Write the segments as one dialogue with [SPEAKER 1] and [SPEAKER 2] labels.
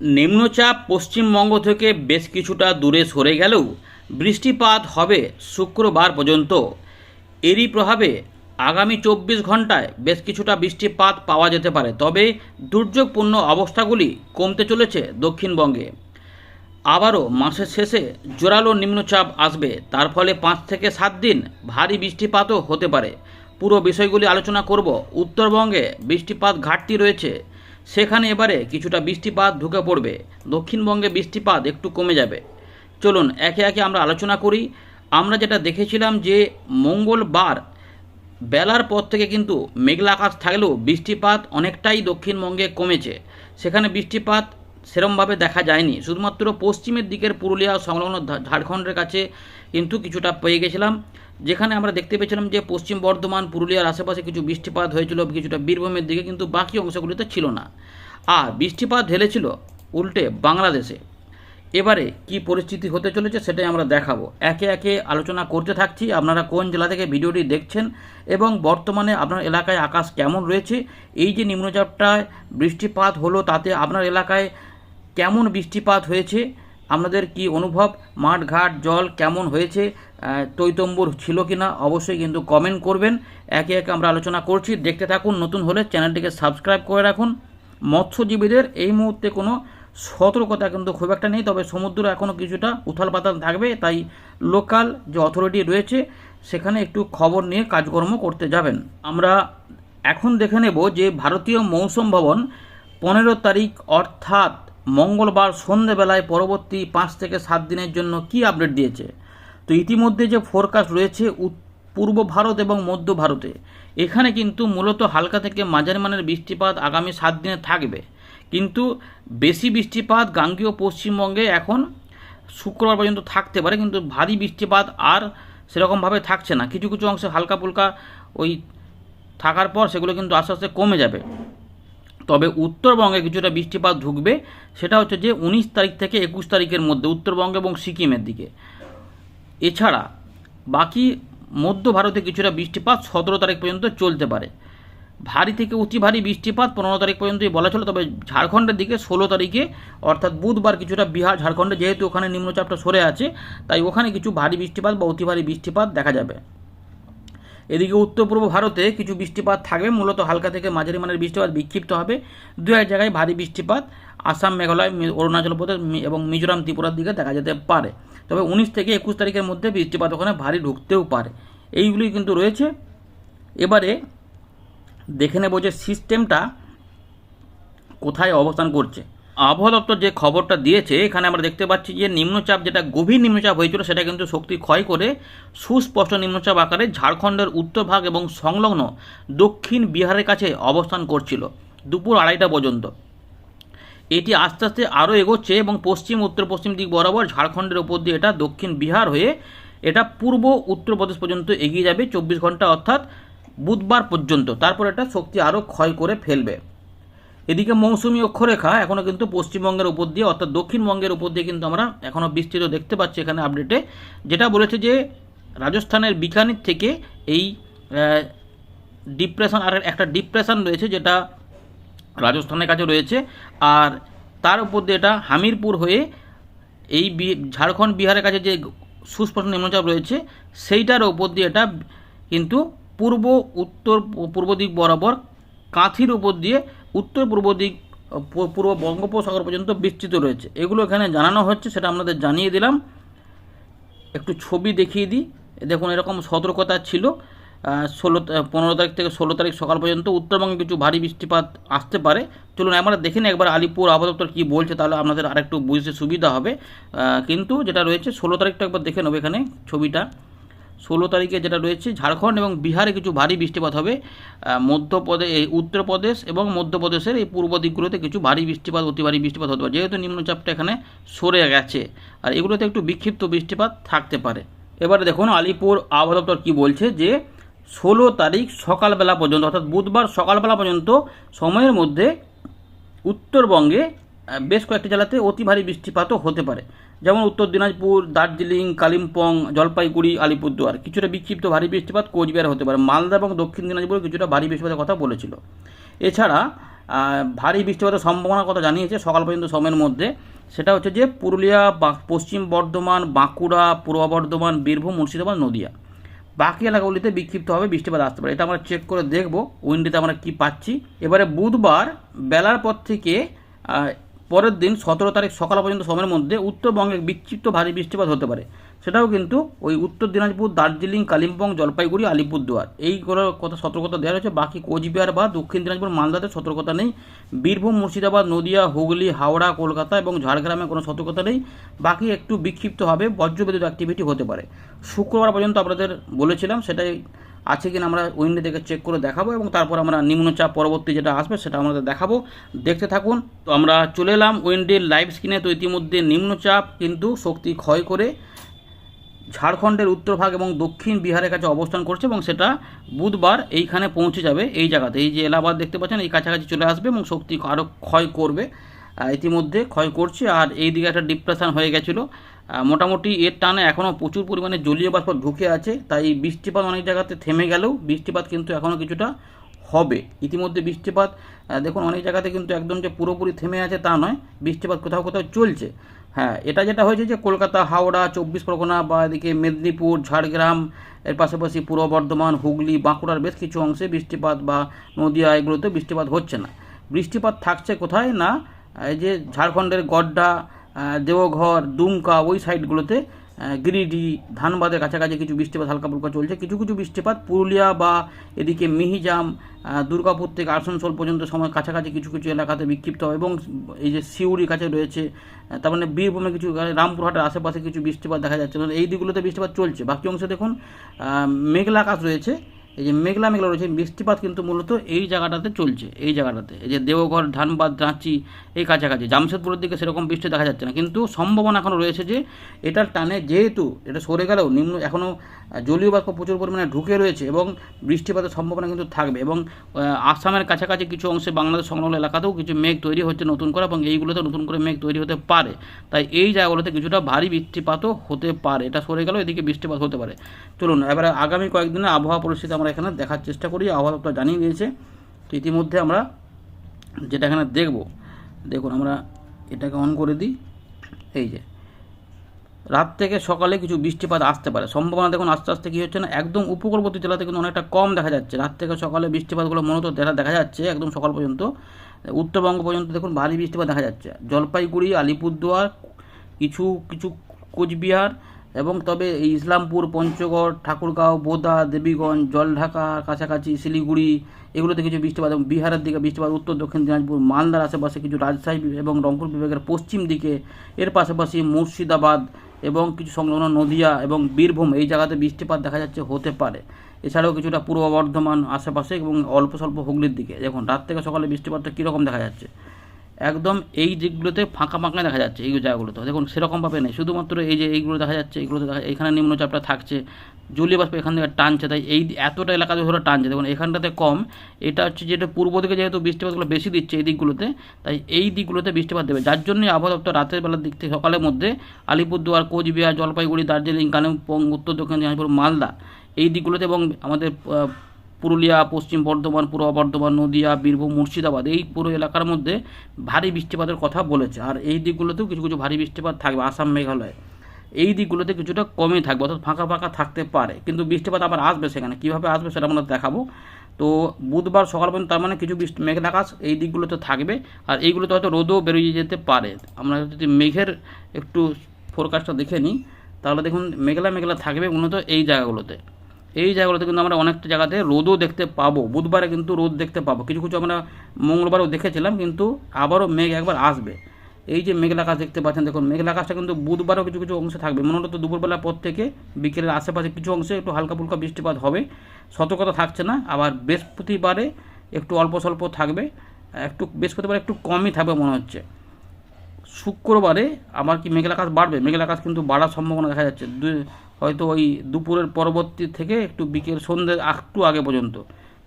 [SPEAKER 1] নিম্নচাপ পশ্চিমবঙ্গ থেকে বেশ কিছুটা দূরে সরে গেলেও বৃষ্টিপাত হবে শুক্রবার পর্যন্ত। এরই প্রভাবে আগামী চব্বিশ ঘন্টায় বেশ কিছুটা বৃষ্টিপাত পাওয়া যেতে পারে, তবে দুর্যোগপূর্ণ অবস্থাগুলি কমতে চলেছে দক্ষিণবঙ্গে। আবারও মাসের শেষে জোরালো নিম্নচাপ আসবে, তার ফলে পাঁচ থেকে সাত দিন ভারী বৃষ্টিপাতও হতে পারে। পুরো বিষয়গুলি আলোচনা করব উত্তরবঙ্গে। বৃষ্টিপাত ঘাটতি রয়েছে সেখানে এবারে কিছুটা বৃষ্টিপাত ঢুকে পড়বে। দক্ষিণবঙ্গে বৃষ্টিপাত একটু কমে যাবে। চলুন, একে একে আমরা আলোচনা করি। আমরা যেটা দেখেছিলাম যে মঙ্গলবার বেলার পর থেকে কিন্তু মেঘলা আকাশ থাকলেও বৃষ্টিপাত অনেকটাই দক্ষিণবঙ্গে কমেছে। সেখানে বৃষ্টিপাত সেরমভাবে দেখা যায়নি। শুধুমাত্র পশ্চিমের দিকের পুরুলিয়া সংলগ্ন ঝাড়খণ্ডের কাছে কিন্তু কিছুটা পেয়ে গেছিলাম। যেখানে আমরা দেখতে পেয়েছিলাম যে পশ্চিম বর্ধমান, পুরুলিয়ার আশেপাশে কিছু বৃষ্টিপাত হয়েছিল, কিছুটা বীরভূমের দিকে, কিন্তু বাকি অংশগুলিতে ছিল না। আর বৃষ্টিপাত ঢেলেছিল উল্টে বাংলাদেশে। এবারে কি পরিস্থিতি হতে চলেছে সেটাই আমরা দেখাবো। একে একে আলোচনা করতে থাকছি, আপনারা কোন জেলা থেকে ভিডিওটি দেখছেন এবং বর্তমানে আপনার এলাকায় আকাশ কেমন রয়েছে, এই যে নিম্নচাপটায় বৃষ্টিপাত হলো তাতে আপনার এলাকায় কেমন বৃষ্টিপাত হয়েছে, আপনাদের কি অনুভব? মাঠঘাট, জল কেমন হয়েছে? আহ, টইতম্বুর ছিল কি না অবশ্যই কিন্তু কমেন্ট করবেন। একে একে আমরা আলোচনা করছি। দেখতে থাকুন নতুন হলে চ্যানেলটিকে সাবস্ক্রাইব করে রাখুন। মৎস্যজীবীদের এই মুহূর্তে কোনো সতর্কতা কিন্তু খুব একটা নেই তবে সমুদ্র এখনও কিছুটা উথাল পাতাল থাকবে তাই লোকাল যে অথরিটি রয়েছে সেখানে একটু খবর নিয়ে কাজকর্ম করতে যাবেন। আমরা এখন দেখে নেব যে ভারতীয় মৌসুম ভবন পনেরো তারিখ অর্থাৎ মঙ্গলবার সন্ধেবেলায় পরবর্তী পাঁচ থেকে সাত দিনের জন্য কি আপডেট দিয়েছে। তো ইতিমধ্যে যে ফোরকাস্ট রয়েছে পূর্ব ভারত এবং মধ্য ভারতে, এখানে কিন্তু মূলত হালকা থেকে মাঝারি মানের বৃষ্টিপাত আগামী সাত দিনে থাকবে। কিন্তু বেশি বৃষ্টিপাত গাঙ্গীয় পশ্চিমবঙ্গে এখন শুক্রবার পর্যন্ত থাকতে পারে, কিন্তু ভারী বৃষ্টিপাত আর সেরকমভাবে থাকছে না। কিছু কিছু অংশে হালকা ফুলকা ওই থাকার পর সেগুলো কিন্তু আস্তে আস্তে কমে যাবে। তবে উত্তরবঙ্গে কিছুটা বৃষ্টিপাত ঢুকবে, সেটা হচ্ছে যে উনিশ তারিখ থেকে একুশ তারিখের মধ্যে উত্তরবঙ্গ এবং সিকিমের দিকে। এছাড়া বাকি মধ্য ভারতে কিছুটা বৃষ্টিপাত সতেরো তারিখ পর্যন্ত চলতে পারে। ভারী থেকে অতি ভারী বৃষ্টিপাত পনেরো তারিখ পর্যন্তই বলা ছিল তবে ঝাড়খণ্ডের দিকে ষোলো তারিখে, অর্থাৎ বুধবার কিছুটা বিহার, ঝাড়খণ্ডে যেহেতু ওখানে নিম্নচাপটা সরে আছে, তাই ওখানে কিছু ভারী বৃষ্টিপাত বা অতি ভারী বৃষ্টিপাত দেখা যাবে। এদিকে উত্তর পূর্ব ভারতে কিছু বৃষ্টিপাত থাকবে, মূলত হালকা থেকে মাঝারি মানের বৃষ্টিপাত বিক্ষিপ্ত হবে। দু এক জায়গায় ভারী বৃষ্টিপাত, আসাম, মেঘালয় অরুণাচল প্রদেশ এবং মিজোরাম, ত্রিপুরার দিকে দেখা যেতে পারে। তবে উনিশ থেকে একুশ তারিখের মধ্যে বৃষ্টিপাত ওখানে ভারী ঢুকতেও পারে। এইগুলি কিন্তু রয়েছে। এবারে দেখে নেব যে সিস্টেমটা কোথায় অবস্থান করছে। আবহাওয়া দপ্তর যে খবরটা দিয়েছে, এখানে আমরা দেখতে পাচ্ছি যে নিম্নচাপ যেটা গভীর নিম্নচাপ হয়েছিল, সেটা কিন্তু শক্তি ক্ষয় করে সুস্পষ্ট নিম্নচাপ আকারে ঝাড়খণ্ডের উত্তর ভাগ এবং সংলগ্ন দক্ষিণ বিহারের কাছে অবস্থান করছিল। দুপুর আড়াইটা পর্যন্ত। এটি আস্তে আস্তে আরও এগোচ্ছে এবং পশ্চিম, উত্তর, পশ্চিম দিক বরাবর ঝাড়খণ্ডের ওপর দিয়ে এটা দক্ষিণ বিহার হয়ে এটা পূর্ব উত্তরপ্রদেশ পর্যন্ত এগিয়ে যাবে চব্বিশ ঘণ্টা, অর্থাৎ বুধবার পর্যন্ত। তারপর এটা শক্তি আরও ক্ষয় করে ফেলবে। এদিকে মৌসুমী অক্ষরেখা এখনও কিন্তু পশ্চিমবঙ্গের উপর দিয়ে, অর্থাৎ দক্ষিণবঙ্গের উপর দিয়ে কিন্তু আমরা এখনও বিস্তৃত দেখতে পাচ্ছি এখানে আপডেটে যেটা বলেছে যে রাজস্থানের বিকানির থেকে এই ডিপ্রেশন আর একটা ডিপ্রেশন রয়েছে যেটা রাজস্থানের কাছে রয়েছে। আর তার উপর দিয়ে এটা হামিরপুর হয়ে এই ঝাড়খণ্ড বিহারের কাছে যে সুস্পষ্ট নিম্নচাপ রয়েছে, সেইটার উপর দিয়ে এটা কিন্তু পূর্ব উত্তর, পূর্ব দিক বরাবর কাঁথির উপর দিয়ে উত্তর পূর্ব দিক পূর্ব বঙ্গোপসাগর পর্যন্ত বিস্তৃত রয়েছে। এগুলো এখানে জানানো হচ্ছে, সেটা আপনাদের জানিয়ে দিলাম। একটু ছবি দেখিয়ে দিই। দেখুন, এরকম সতর্কতা ছিল। ষোলো পনেরো তারিখ থেকে ষোলো তারিখ সকাল পর্যন্ত উত্তরবঙ্গে কিছু ভারী বৃষ্টিপাত আসতে পারে। চলুন আমরা দেখে নিই একবার আলিপুর আবহাওয়া কী বলছে, তাহলে আপনাদের আরেকটু বুঝতে সুবিধা হবে। কিন্তু যেটা রয়েছে, ষোলো তারিখটা একবার দেখে নেব এখানে ছবিটা। ষোলো তারিখে যেটা রয়েছে, ঝাড়খণ্ড এবং বিহারে কিছু ভারী বৃষ্টিপাত হবে। মধ্যপ্রদেশ উত্তরপ্রদেশ এবং মধ্যপ্রদেশের এই পূর্ব দিকগুলোতে কিছু ভারী বৃষ্টিপাত, অতি ভারী বৃষ্টিপাত হতে পারে। যেহেতু নিম্নচাপটা এখানে সরে গেছে, আর এগুলোতে একটু বিক্ষিপ্ত বৃষ্টিপাত থাকতে পারে। এবারে দেখুন, আলিপুর আবহাওয়া দপ্তর কী বলছে যে ষোলো তারিখ সকালবেলা পর্যন্ত, অর্থাৎ বুধবার সকালবেলা পর্যন্ত সময়ের মধ্যে উত্তরবঙ্গে বেশ কয়েকটি জেলাতে অতি ভারী বৃষ্টিপাতও হতে পারে। যেমন উত্তর দিনাজপুর, দার্জিলিং, কালিম্পং, জলপাইগুড়ি, আলিপুরদুয়ার। কিছুটা বিক্ষিপ্ত ভারী বৃষ্টিপাত কোচবিহারে হতে পারে। মালদা এবং দক্ষিণ দিনাজপুরে কিছুটা ভারী বৃষ্টিপাতের কথা বলেছিল। এছাড়া ভারী বৃষ্টিপাতের সম্ভাবনার কথা জানিয়েছে সকাল পর্যন্ত সময়ের মধ্যে। সেটা হচ্ছে যে পুরুলিয়া পশ্চিম বর্ধমান, বাঁকুড়া, পূর্ব বর্ধমান, বীরভূম, মুর্শিদাবাদ, নদিয়া। বাকি এলাকাগুলিতে বিক্ষিপ্তভাবে বৃষ্টিপাত আসতে পারে। এটা আমরা চেক করে দেখব উইন্ডিতে আমরা কি পাচ্ছি। এবারে বুধবার বেলার পর থেকে পরের দিন সতেরো তারিখ সকাল পর্যন্ত সময়ের মধ্যে উত্তরবঙ্গে বিক্ষিপ্ত ভারী বৃষ্টিপাত হতে পারে। সেটাও কিন্তু ওই উত্তর দিনাজপুর, দার্জিলিং, কালিম্পং, জলপাইগুড়ি, আলিপুরদুয়ার। এইগুলোর কথা সতর্কতা দেওয়া হয়েছে বাকি কোচবিহার বা দক্ষিণ দিনাজপুর, মালদাতে সতর্কতা নেই। বীরভূম, মুর্শিদাবাদ, নদিয়া, হুগলি, হাওড়া, কলকাতা এবং ঝাড়গ্রামে কোনো সতর্কতা নেই। বাকি একটু বিক্ষিপ্ত হবে, বজ্রবিদ্যুৎ অ্যাক্টিভিটি হতে পারে। শুক্রবার পর্যন্ত আপনাদের বলেছিলাম, সেটাই আছে কিনা আমরা উইন্ডো থেকে চেক করে দেখাবো এবং তারপর আমরা নিম্নচাপ পরবর্তী যেটা আসবে, সেটা আমাদের দেখাবো। দেখতে থাকুন। তো আমরা চলে এলাম উইন্ডের লাইভ স্ক্রিনে। তো ইতিমধ্যে নিম্নচাপ কিন্তু শক্তি ক্ষয় করে ঝাড়খণ্ডের উত্তরভাগ এবং দক্ষিণ বিহারের কাছে অবস্থান করছে এবং সেটা বুধবার এইখানে পৌঁছে যাবে এই জায়গাতে। এই যে এলাহাবাদ দেখতে পাচ্ছেন, এই কাছাকাছি চলে আসবে এবং শক্তি আরও ক্ষয় করবে। ইতিমধ্যে ক্ষয় করছে আর এই দিকে একটা ডিপ্রেশন হয়ে গেছিল। মোটামুটি এর টানে এখনও প্রচুর পরিমাণে জলীয় বাষ্প ঢুকে আছে, তাই বৃষ্টিপাত অনেক জায়গাতে থেমে গেলেও বৃষ্টিপাত কিন্তু এখনও কিছুটা হবে। ইতিমধ্যে বৃষ্টিপাত দেখুন অনেক জায়গাতে কিন্তু একদম যে পুরোপুরি থেমে আছে তা নয়, বৃষ্টিপাত কোথাও কোথাও চলছে। হ্যাঁ এটা যেটা হয়েছে যে কলকাতা, হাওড়া, চব্বিশ পরগনা, বা এদিকে মেদিনীপুর, ঝাড়গ্রাম, এর পাশাপাশি পূর্ব বর্ধমান, হুগলি, বাঁকুড়ার বেশ কিছু অংশে বৃষ্টিপাত বা নদীয়া এগুলোতে বৃষ্টিপাত হচ্ছে না। বৃষ্টিপাত থাকছে কোথায় না, এই যে ঝাড়খণ্ডের গড্ডা দেওঘর, দুমকা, ওই সাইডগুলোতে গিরিডি, ধানবাদের কাছাকাছি কিছু বৃষ্টিপাত, হালকা ফুলকা চলছে। কিছু কিছু বৃষ্টিপাত, পুরুলিয়া বা এদিকে মিহিজাম দুর্গাপুর থেকে আসানসোল পর্যন্ত সময় কাছাকাছি কিছু কিছু এলাকাতে বিক্ষিপ্ত এবং এই যে সিউড়ির কাছে রয়েছে তার মানে বীরভূমে কিছু রামপুরহাটের আশেপাশে কিছু বৃষ্টিপাত দেখা যাচ্ছে। মানে এই দিকগুলোতে বৃষ্টিপাত চলছে। বাকি অংশে দেখুন মেঘলা আকাশ রয়েছে। এই যে মেঘলা মেঘলা রয়েছে, বৃষ্টিপাত কিন্তু মূলত এই জায়গাটাতে চলছে, এই জায়গাটাতে। এই যে দেওঘর, ধানবাদ, রাঁচি, এই কাছাকাছি, জামশেদপুরের দিকে সেরকম বৃষ্টি দেখা যাচ্ছে না। কিন্তু সম্ভাবনা এখনও রয়েছে যে এটার টানে যেহেতু এটা সরে গেলেও নিম্ন এখনও জলীয় বাষ্প প্রচুর পরিমাণে ঢুকে রয়েছে এবং বৃষ্টিপাতের সম্ভাবনা কিন্তু থাকবে এবং আসামের কাছাকাছি কিছু অংশে বাংলাদেশ সংলগ্ন এলাকাতেও কিছু মেঘ তৈরি হচ্ছে নতুন করে এবং এইগুলোতে নতুন করে মেঘ তৈরি হতে পারে। তাই এই জায়গাগুলোতে কিছুটা ভারী বৃষ্টিপাতও হতে পারে। এটা সরে গেলেও এদিকে বৃষ্টিপাত হতে পারে। চলুন, এবারে আগামী কয়েকদিনে আবহাওয়া পরিস্থিতি আমরা এখানে দেখার চেষ্টা করি আবহাওয়া দপ্তর জানিয়ে দিয়েছে। তো ইতিমধ্যে আমরা যেটা এখানে দেখব, দেখুন আমরা এটাকে অন করে দিই, এই যে। রাত থেকে সকালে কিছু বৃষ্টিপাত আসতে পারে। সম্ভাবনা দেখুন আস্তে আস্তে কী হচ্ছে না, একদম উপকূলবর্তী জেলাতে কিন্তু অনেকটা কম দেখা যাচ্ছে। রাত থেকে সকালে বৃষ্টিপাতগুলো মূলত দেখা দেখা যাচ্ছে একদম সকাল পর্যন্ত। উত্তরবঙ্গ পর্যন্ত দেখুন ভারী বৃষ্টিপাত দেখা যাচ্ছে। জলপাইগুড়ি, আলিপুরদুয়ার, কিছু কিছু কোচবিহার এবং তবে ইসলামপুর, পঞ্চগড়, ঠাকুরগাঁও, বোদা, দেবীগঞ্জ, জলঢাকা, কাছাকাছি, শিলিগুড়ি এগুলোতে কিছু বৃষ্টিপাত এবং বিহারের দিকে বৃষ্টিপাত, উত্তর, দক্ষিণ দিনাজপুর, মালদার আশেপাশে কিছু রাজশাহী এবং রংপুর বিভাগের পশ্চিম দিকে, এর পাশাপাশি মুর্শিদাবাদ এবং কিছু সংলগ্ন নদিয়া এবং বীরভূম এই জায়গাতে বৃষ্টিপাত দেখা যাচ্ছে হতে পারে। এছাড়াও কিছুটা পূর্ব বর্ধমান আশেপাশে এবং অল্প স্বল্প হুগলির দিকে। দেখুন, রাত থেকে সকালে বৃষ্টিপাতটা কীরকম দেখা যাচ্ছে? একদম এই দিকগুলোতে ফাঁকা ফাঁকা দেখা যাচ্ছে, এই জায়গাগুলোতে। দেখুন, সেরকমভাবে নেই। শুধুমাত্র এই যে এইগুলো দেখা যাচ্ছে, এইগুলোতে দেখা এখানে নিম্নচাপটা থাকছে, জলীয় বাষ্প এখান থেকে টানছে, তাই এই এতটা এলাকাতে ধরে টানছে। দেখুন, এখানটাতে কম। এটা হচ্ছে যেটা পূর্ব দিকে যেহেতু বৃষ্টিপাতগুলো বেশি দিচ্ছে এই দিকগুলোতে, তাই এই দিকগুলোতে বৃষ্টিপাত দেবে। যার জন্যই আবহাওয়া দপ্তর রাতের বেলার দিক থেকে সকালের মধ্যে আলিপুরদুয়ার, কোচবিহার, জলপাইগুড়ি, দার্জিলিং, কালিম্পং, উত্তর দক্ষিণ দিনাজপুর, মালদা এই দিকগুলোতে এবং আমাদের পুরুলিয়া, পশ্চিম বর্ধমান, পূর্ব বর্ধমান, নদিয়া, বীরভূম, মুর্শিদাবাদ এই পুরো এলাকার মধ্যে ভারী বৃষ্টিপাতের কথা বলেছে। আর এই দিকগুলোতেও কিছু কিছু ভারী বৃষ্টিপাত থাকবে, আসাম, মেঘালয়। এই দিকগুলোতে কিছুটা কমই থাকবে, অর্থাৎ ফাঁকা ফাঁকা থাকতে পারে। কিন্তু বৃষ্টিপাত আবার আসবে সেখানে। কীভাবে আসবে সেটা আমরা দেখাবো। তো বুধবার সকাল পর্যন্ত তার মানে কিছু বৃষ্টি মেঘের আকাশ এই দিকগুলোতে থাকবে। আর এইগুলোতে হয়তো রোদও বেরিয়ে যেতে পারে। আমরা যদি মেঘের একটু ফোরকাস্টটা দেখে নিই, তাহলে দেখুন মেঘলা মেঘলা থাকবে মূলত এই জায়গাগুলোতে। এই জায়গাগুলোতে কিন্তু আমরা অনেকটা জায়গাতে রোদও দেখতে পাবো। বুধবারে কিন্তু রোদ দেখতে পাবো। কিছু কিছু আমরা মঙ্গলবারও দেখেছিলাম, কিন্তু আবারও মেঘ একবার আসবে। এই যে মেঘলা আকাশ দেখতে পাচ্ছেন, দেখুন, মেঘলা আকাশটা কিন্তু বুধবারও কিছু কিছু অংশে থাকবে। মূলত দুপুরবেলার পর থেকে বিকেলের আশেপাশে কিছু অংশে একটু হালকা ফুলকা বৃষ্টিপাত হবে। সতর্কতা থাকছে না, আবার বৃহস্পতিবারে একটু অল্প স্বল্প থাকবে। একটু বৃহস্পতিবারে একটু কমই থাকবে মনে হচ্ছে। শুক্রবারে আবার কি মেঘলা আকাশ বাড়বে? মেঘলা আকাশ কিন্তু বাড়ার সম্ভাবনা দেখা যাচ্ছে। হয়তো ওই দুপুরের পরবর্তী থেকে একটু বিকেল সন্ধ্যে একটু আগে পর্যন্ত।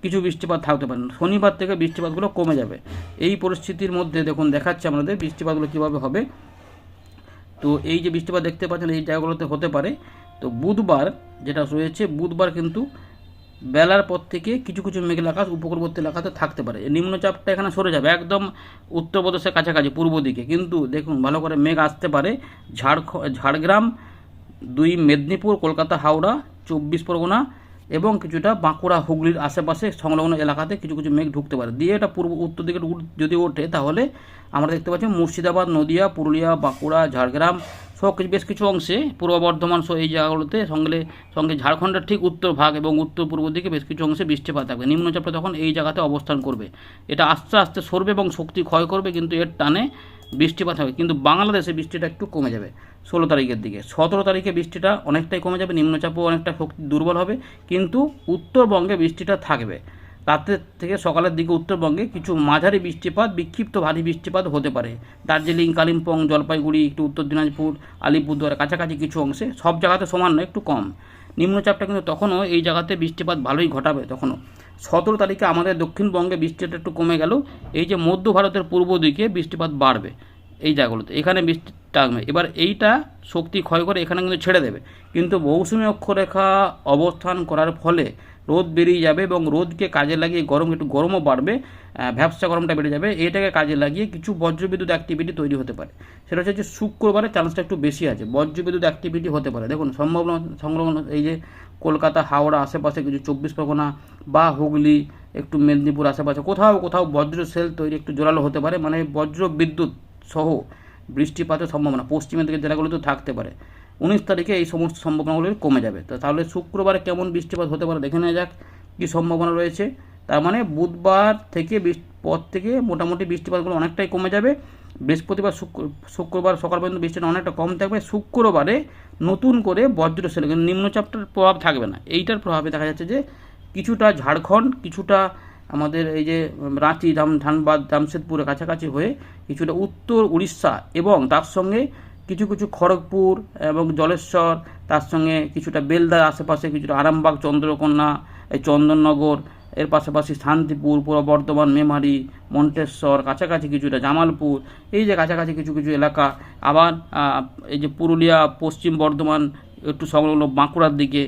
[SPEAKER 1] কিছু বৃষ্টিপাত থাকতে পারে। শনিবার থেকে বৃষ্টিপাতগুলো কমে যাবে। এই পরিস্থিতির মধ্যে দেখুন, দেখাচ্ছে আমাদের বৃষ্টিপাতগুলো কীভাবে হবে। তো এই যে বৃষ্টিপাত দেখতে পাচ্ছেন, এই জায়গাগুলোতে হতে পারে। তো বুধবার যেটা রয়েছে, বুধবার কিন্তু বেলার পর থেকে কিছু কিছু মেঘলা আকাশ উপকূলবর্তী এলাকাতে থাকতে পারে। নিম্নচাপটা এখানে সরে যাবে একদম উত্তরপ্রদেশের কাছাকাছি, পূর্ব দিকে। কিন্তু দেখুন, ভালো করে মেঘ আসতে পারে ঝাড়খ, ঝাড়গ্রাম, দুই মেদিনীপুর, কলকাতা, হাওড়া, চব্বিশ পরগনা এবং কিছুটা বাঁকুড়া, হুগলির আশেপাশে সংলগ্ন এলাকাতে কিছু কিছু মেঘ ঢুকতে পারে। দিয়ে এটা পূর্ব, উত্তর দিকে যদি ওঠে তাহলে আমরা দেখতে পাচ্ছি মুর্শিদাবাদ, নদিয়া, পুরুলিয়া, বাঁকুড়া, ঝাড়গ্রাম কিছু বেশ কিছু অংশে, পূর্ব বর্ধমান সহ এই জায়গাগুলোতে সঙ্গে সঙ্গে ঝাড়খণ্ডের ঠিক উত্তর ভাগ এবং উত্তর পূর্ব দিকে বেশ কিছু অংশে বৃষ্টিপাত থাকবে। নিম্নচাপটা তখন এই জায়গাতে অবস্থান করবে। এটা আস্তে আস্তে সরবে এবং শক্তি ক্ষয় করবে, কিন্তু এর টানে বৃষ্টিপাত হবে। কিন্তু বাংলাদেশে বৃষ্টিটা একটু কমে যাবে ষোলো তারিখের দিকে। সতেরো তারিখে বৃষ্টিটা অনেকটাই কমে যাবে, নিম্নচাপও অনেকটা শক্তি দুর্বল হবে, কিন্তু উত্তরবঙ্গে বৃষ্টিটা থাকবে। রাতের থেকে সকালের দিকে উত্তরবঙ্গে কিছু মাঝারি বৃষ্টিপাত, বিক্ষিপ্ত ভারী বৃষ্টিপাত হতে পারে। দার্জিলিং, কালিম্পং, জলপাইগুড়ি, একটু উত্তর দিনাজপুর, আলিপুরদুয়ার কাছাকাছি কিছু অংশে সব জায়গাতে সমান নয়, একটু কম। নিম্নচাপটা কিন্তু তখনও এই জায়গাতে বৃষ্টিপাত ভালোই ঘটাবে তখনও। সতেরো তারিখে আমাদের দক্ষিণবঙ্গে বৃষ্টিটা একটু কমে গেল। এই যে মধ্য ভারতের পূর্ব দিকে বৃষ্টিপাত বাড়বে এই জায়গাগুলোতে। এখানে বৃষ্টি থাকবে এবার এইটা শক্তি ক্ষয় করে এখানে কিন্তু ছেড়ে দেবে। কিন্তু মৌসুমী অক্ষরেখা অবস্থান করার ফলে রোদ বেরিয়ে যাবে এবং রোদকে কাজে লাগিয়ে গরম, একটু গরমও বাড়বে ভ্যাবসা গরমটা বেড়ে যাবে। এটাকে কাজে লাগিয়ে কিছু বজ্রবিদ্যুৎ অ্যাক্টিভিটি তৈরি হতে পারে। সেটা হচ্ছে যে শুক্রবারে চান্সটা একটু বেশি আছে। বজ্রবিদ্যুৎ অ্যাক্টিভিটি হতে পারে। দেখুন, সম্ভাবনা, সংলগ্ন এই যে কলকাতা, হাওড়া আশেপাশে কিছু চব্বিশ পরগনা বা হুগলি, একটু মেদিনীপুর আশেপাশে কোথাও কোথাও বজ্র সেল তৈরি একটু জোরালো হতে পারে। মানে বজ্র বিদ্যুৎ সহ বৃষ্টিপাতের সম্ভাবনা, পশ্চিমের দিকে জেলাগুলোতেও থাকতে পারে। উনিশ তারিখে এই সমস্ত সম্ভাবনাগুলি কমে যাবে। তো তাহলে শুক্রবারে কেমন বৃষ্টিপাত হতে পারে দেখে নেওয়া যাক কী সম্ভাবনা রয়েছে। তার মানে বুধবার থেকে পর থেকে মোটামুটি বৃষ্টিপাতগুলো অনেকটাই কমে যাবে। বৃহস্পতিবার, শুক্র, শুক্রবার সকাল পর্যন্ত বৃষ্টিটা অনেকটা কম থাকবে। শুক্রবারে নতুন করে বজ্র সেল কিন্তু নিম্নচাপটার প্রভাব থাকবে না। এইটার প্রভাবে দেখা যাচ্ছে যে কিছুটা ঝাড়খণ্ড, কিছুটা আমাদের এই যে রাঁচি ধাম, ধানবাদ জামশেদপুরের কাছাকাছি হয়ে কিছুটা উত্তর উড়িষ্যা এবং তার সঙ্গে কিছু কিছু খড়গপুর এবং জলেশ্বর, তার সঙ্গে কিছুটা বেলদার আশেপাশে কিছুটা আরামবাগ চন্দ্রকন্যা এই চন্দননগর, এর পাশাপাশি শান্তিপুর পূর্ব বর্ধমান, মেমারি, মন্টেশ্বর, কাছাকাছি কিছুটা জামালপুর, এই যে কাছাকাছি কিছু কিছু এলাকা। আবার এই যে পুরুলিয়া, পশ্চিম বর্ধমান, একটু সংলগ্ন বাঁকুড়ার দিকে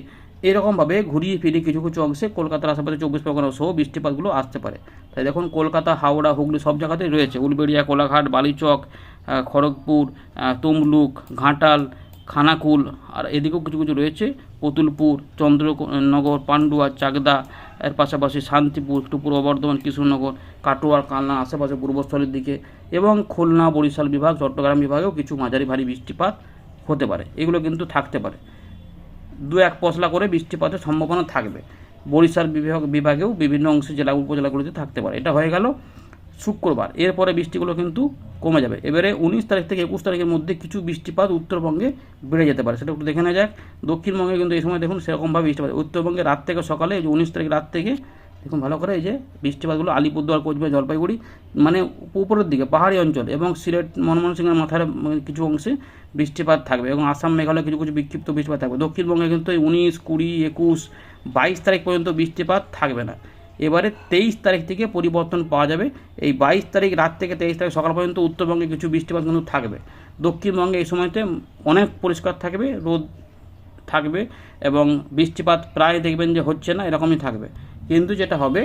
[SPEAKER 1] এরকমভাবে ঘুরিয়ে ফিরিয়ে কিছু কিছু অংশে কলকাতার আশেপাশে চব্বিশ পরগনা সহ বৃষ্টিপাতগুলো আসতে পারে। তাই দেখুন, কলকাতা, হাওড়া, হুগলি সব জায়গাতেই রয়েছে। উলবেড়িয়া, কোলাঘাট, বালিচক খড়গপুর তমলুক, ঘাটাল, খানাকুল আর এদিকেও কিছু কিছু রয়েছে। কতুলপুর চন্দ্রনগর, পান্ডুয়া, চাকদা, এর পাশাপাশি শান্তিপুর, একটু পূর্ব বর্ধমান কৃষ্ণনগর কাটোয়ার, কালনা, আশেপাশে পূর্বস্থলের দিকে এবং খুলনা, বরিশাল বিভাগ, চট্টগ্রাম বিভাগেও কিছু মাঝারি ভারী বৃষ্টিপাত হতে পারে। এগুলো কিন্তু থাকতে পারে। দু এক পশলা করে বৃষ্টিপাতের সম্ভাবনা থাকবে। বরিশাল বিভাগ বিভাগেও বিভিন্ন অংশে জেলা উপজেলাগুলিতে থাকতে পারে। এটা হয়ে গেল শুক্রবার। এরপরে বৃষ্টিগুলো কিন্তু কমে যাবে। এবারে উনিশ তারিখ থেকে একুশ তারিখের মধ্যে কিছু বৃষ্টিপাত উত্তরবঙ্গে বেড়ে যেতে পারে। সেটা একটু দেখে নেওয়া যাক। দক্ষিণবঙ্গে কিন্তু এই সময় দেখুন সেরকমভাবে বৃষ্টিপাত। উত্তরবঙ্গে রাত থেকে সকালে এই যে উনিশ তারিখ রাত থেকে দেখুন ভালো করে এই যে বৃষ্টিপাতগুলো আলিপুরদুয়ার, কোচবিহার, জলপাইগুড়ি মানে উপরের দিকে পাহাড়ি অঞ্চল এবং সিলেট মনমোহন সিংয়ের মাথার কিছু অংশে বৃষ্টিপাত থাকবে এবং আসাম মেঘালয় কিছু কিছু বিক্ষিপ্ত বৃষ্টিপাত থাকবে। দক্ষিণবঙ্গে কিন্তু উনিশ, কুড়ি, একুশ, বাইশ তারিখ পর্যন্ত বৃষ্টিপাত থাকবে না। এবারে তেইশ তারিখ থেকে পরিবর্তন পাওয়া যাবে। এই বাইশ তারিখ রাত থেকে তেইশ তারিখ সকাল পর্যন্ত উত্তরবঙ্গে কিছু বৃষ্টিপাত কিন্তু থাকবে। দক্ষিণবঙ্গে এই সময়তে অনেক পরিষ্কার থাকবে, রোদ থাকবে এবং বৃষ্টিপাত প্রায় দেখবেন যে হচ্ছে না, এরকমই থাকবে। কিন্তু যেটা হবে,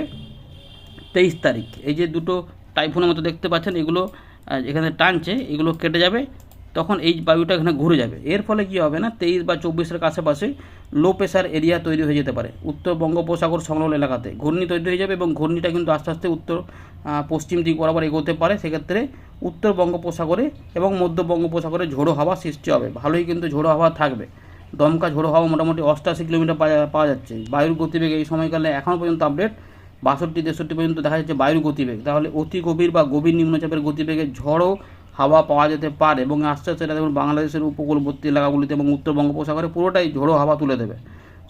[SPEAKER 1] তেইশ তারিখ, এই যে দুটো টাইফুনের মতো দেখতে পাচ্ছেন, এগুলো এখানে টানছে, এগুলো কেটে যাবে। তখন এই বায়ুটা এখানে ঘুরে যাবে। এর ফলে কি হবে না? তেইশ বা চব্বিশের আশেপাশে লো প্রেশার এরিয়া তৈরি হয়ে যেতে পারে। উত্তর বঙ্গোপসাগর সংলগ্ন এলাকাতে ঘূর্ণি তৈরি হয়ে যাবে এবং ঘূর্ণিটা কিন্তু আস্তে আস্তে উত্তর পশ্চিম দিক বরাবর এগোতে পারে। সেক্ষেত্রে উত্তর বঙ্গোপসাগরে এবং মধ্য বঙ্গোপসাগরে ঝোড়ো হাওয়া সৃষ্টি হবে। ভালোই কিন্তু ঝোড়ো হাওয়া থাকবে। দমকা ঝোড়ো হাওয়া মোটামুটি অষ্টাশি কিলোমিটার পাওয়া যাচ্ছে। বায়ুর গতিবেগ এই সময়কালে এখনও পর্যন্ত আপডেট বাষট্টি, তেষট্টি পর্যন্ত দেখা যাচ্ছে বায়ুর গতিবেগ। তাহলে অতি গভীর বা গভীর নিম্নচাপের গতিবেগে ঝড়ো হাওয়া পাওয়া যেতে পারে এবং আস্তে আস্তে এটা দেখুন বাংলাদেশের উপকূলবর্তী এলাকাগুলিতে এবং উত্তর বঙ্গোপসাগরে পুরোটাই ঝোড়ো হাওয়া তুলে দেবে।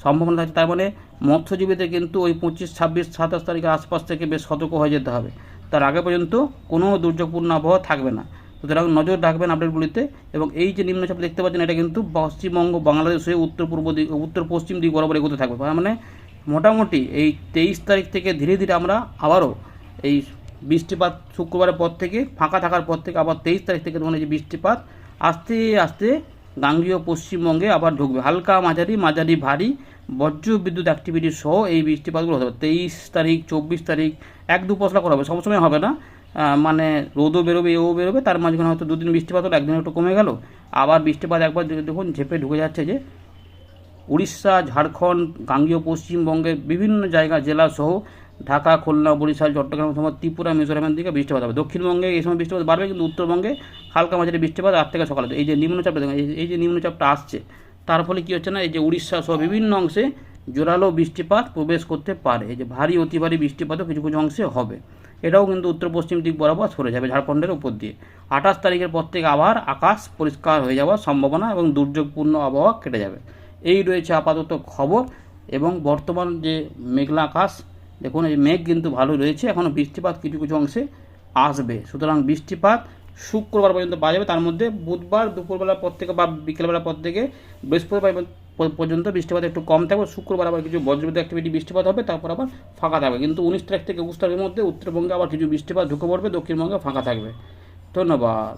[SPEAKER 1] সম্ভাবনা থাকছে, তার মানে মৎস্যজীবীদের কিন্তু ওই পঁচিশ, ছাব্বিশ, সাতাশ তারিখের আশপাশ থেকে বেশ সতর্ক হয়ে যেতে হবে। তার আগে পর্যন্ত কোনো দুর্যোগপূর্ণ আবহাওয়া থাকবে না। সুতরাং নজর রাখবেন আপডেটগুলিতে এবং এই যে নিম্নচাপ দেখতে পাচ্ছেন, এটা কিন্তু পশ্চিমবঙ্গ, বাংলাদেশ হয়ে উত্তর পূর্ব দিক উত্তর পশ্চিম দিক বরাবর এগোতে থাকবে। তার মানে মোটামুটি এই তেইশ তারিখ থেকে ধীরে ধীরে আমরা আবারও এই বৃষ্টিপাত শুক্রবারের পর থেকে, ফাঁকা থাকার পর থেকে আবার তেইশ তারিখ থেকে তখন এই যে বৃষ্টিপাত, আস্তে আস্তে গাঙ্গীয় পশ্চিমবঙ্গে আবার ঢুকবে। হালকা মাঝারি মাঝারি ভারী, বজ্র বিদ্যুৎ অ্যাক্টিভিটি সহ এই বৃষ্টিপাতগুলো হতে পারে। তেইশ তারিখ, চব্বিশ তারিখ, এক দু পশলা করা হবে। সবসময় হবে না। মানে রোদও বেরোবে, এও বেরোবে। তার মাঝখানে হয়তো দুদিন বৃষ্টিপাত হলো, একদিন একটু কমে গেল। আবার বৃষ্টিপাত একবার দেখুন, ঝেপে ঢুকে যাচ্ছে যে উড়িষ্যা, ঝাড়খণ্ড, গাঙ্গীয় পশ্চিমবঙ্গের বিভিন্ন জায়গা, জেলা সহ ঢাকা, খুলনা, বরিশাল, চট্টগ্রাম সময় ত্রিপুরা মিজোরামের দিকে বৃষ্টিপাত হবে। দক্ষিণবঙ্গে এই সময় বৃষ্টিপাত বাড়বে কিন্তু উত্তরবঙ্গে হালকা মাঝারি বৃষ্টিপাত রাত থেকে সকালে। এই যে নিম্নচাপটা এই যে নিম্নচাপটা আসছে, তার ফলে কী হচ্ছে না, এই যে উড়িষ্যা সহ বিভিন্ন অংশে জোরালো বৃষ্টিপাত প্রবেশ করতে পারে। এই যে ভারী, অতি ভারী বৃষ্টিপাতও কিছু কিছু অংশে হবে। এটাও কিন্তু উত্তর পশ্চিম দিক বরাবর সরে যাবে ঝাড়খণ্ডের উপর দিয়ে। আঠাশ তারিখের পর থেকে আবার আকাশ পরিষ্কার হয়ে যাওয়ার সম্ভাবনা এবং দুর্যোগপূর্ণ আবহাওয়া কেটে যাবে। এই রয়েছে আপাতত খবর এবং বর্তমান যে মেঘলা আকাশ দেখুন, এই মেঘ কিন্তু ভালো রয়েছে। এখনও বৃষ্টিপাত কিছু কিছু অংশে আসবে। সুতরাং বৃষ্টিপাত শুক্রবার পর্যন্ত পাওয়া যাবে তার মধ্যে বুধবার দুপুরবেলার পর থেকে বা বিকেলবেলার পর থেকে বৃহস্পতিবার পর্যন্ত বৃষ্টিপাত একটু কম থাকবে। শুক্রবার আবার কিছু বজ্রবিদ্যুৎ অ্যাক্টিভিটি বৃষ্টিপাত হবে, তারপর আবার ফাঁকা থাকবে। কিন্তু উনিশ তারিখ থেকে একুশ তারিখের মধ্যে উত্তরবঙ্গে আবার কিছু বৃষ্টিপাত ঢুকে পড়বে, দক্ষিণবঙ্গে ফাঁকা থাকবে। ধন্যবাদ।